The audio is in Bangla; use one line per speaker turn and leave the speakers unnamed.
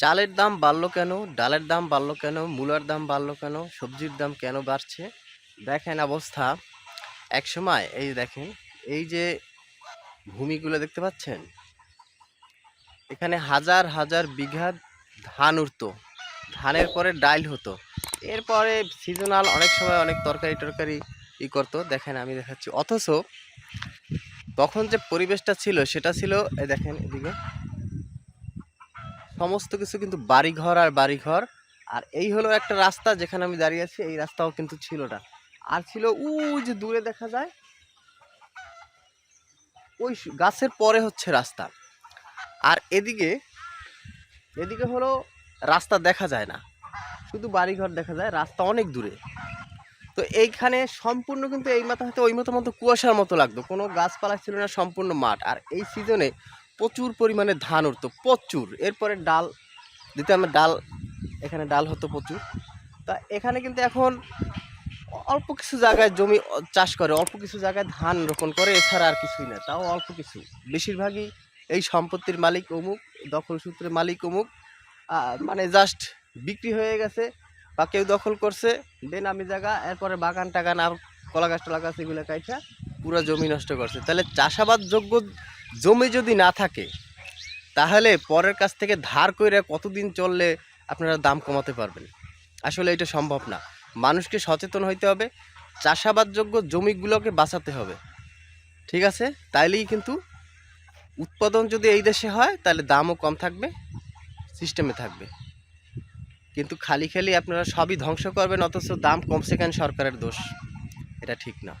চালের দাম বাড়লো কেন? ডালের দাম বাড়লো কেন? মূলার দাম বাড়লো কেন? সবজির দাম কেন বাড়ছে? দেখেন অবস্থা। এক সময়, এই দেখেন, এই যে ভূমিগুলো দেখতে পাচ্ছেন? এখানে হাজার হাজার বিঘা ধান উঠতো। ধানের পরে ডাইল হতো। এরপরে সিজনাল অনেক সময় অনেক তরকারি টরকারি ই করতো। দেখেন, আমি দেখাচ্ছি। অথচ তখন যে পরিবেশটা ছিল, সেটা ছিল, এই দেখেন এদিকে। সমস্ত কিছু কিন্তু বাড়িঘর আর বাড়িঘর। আর এই হলো একটা রাস্তা যেখানে আমি দাঁড়িয়ে আছি, এই রাস্তাও কিন্তু ছিল না। আর ছিল ওই যে দূরে দেখা যায়, ওই গাছের পরে হচ্ছে রাস্তা। আর এদিকে এদিকে হলো রাস্তা দেখা যায় না। শুধু বাড়িঘর দেখা যায়, রাস্তা অনেক দূরে। তো এইখানে সম্পূর্ণ কিন্তু এই মাথা হয়তো ওই মতো মতো কুয়াশার মতো লাগতো। কোনো গাছপালা ছিল না, সম্পূর্ণ মাঠ। আর এই সিজনে প্রচুর পরিমাণে ধান উঠতো, প্রচুর। এরপরে ডাল, দিতে আমার ডাল, এখানে ডাল হতো প্রচুর। তা এখানে কিন্তু এখন অল্প কিছু জায়গায় জমি চাষ করে, অল্প কিছু জায়গায় ধান রোপণ করে, এছাড়া আর কিছুই না, তাও অল্প কিছু। বেশিরভাগই এই সম্পত্তির মালিক অমুক, দখল সূত্রের মালিক অমুক মানে জাস্ট বিক্রি হয়ে গেছে বা কেউ দখল করছে বেনামি জায়গা, এরপরে বাগান টাগান আর কলা গাছ টলা গাছ এগুলো কাইটা পুরো জমি নষ্ট করছে। তাহলে চাষাবাদ যোগ্য জমি যদি না থাকে, তাহলে পরের কাছ থেকে ধার করে কতদিন চললে আপনারা দাম কমাতে পারবেন? আসলে এটা সম্ভব না। মানুষকে সচেতন হইতে হবে, চাষাবাদযোগ্য জমিগুলোকে বাঁচাতে হবে। ঠিক আছে? তাইলেই কিন্তু উৎপাদন যদি এই দেশে হয়, তাহলে দামও কম থাকবে সিস্টেমে থাকবে। কিন্তু খালি খালি আপনারা সবই ধ্বংস করবেন, অথচ দাম কমছে কেন সরকারের দোষ? এটা ঠিক না।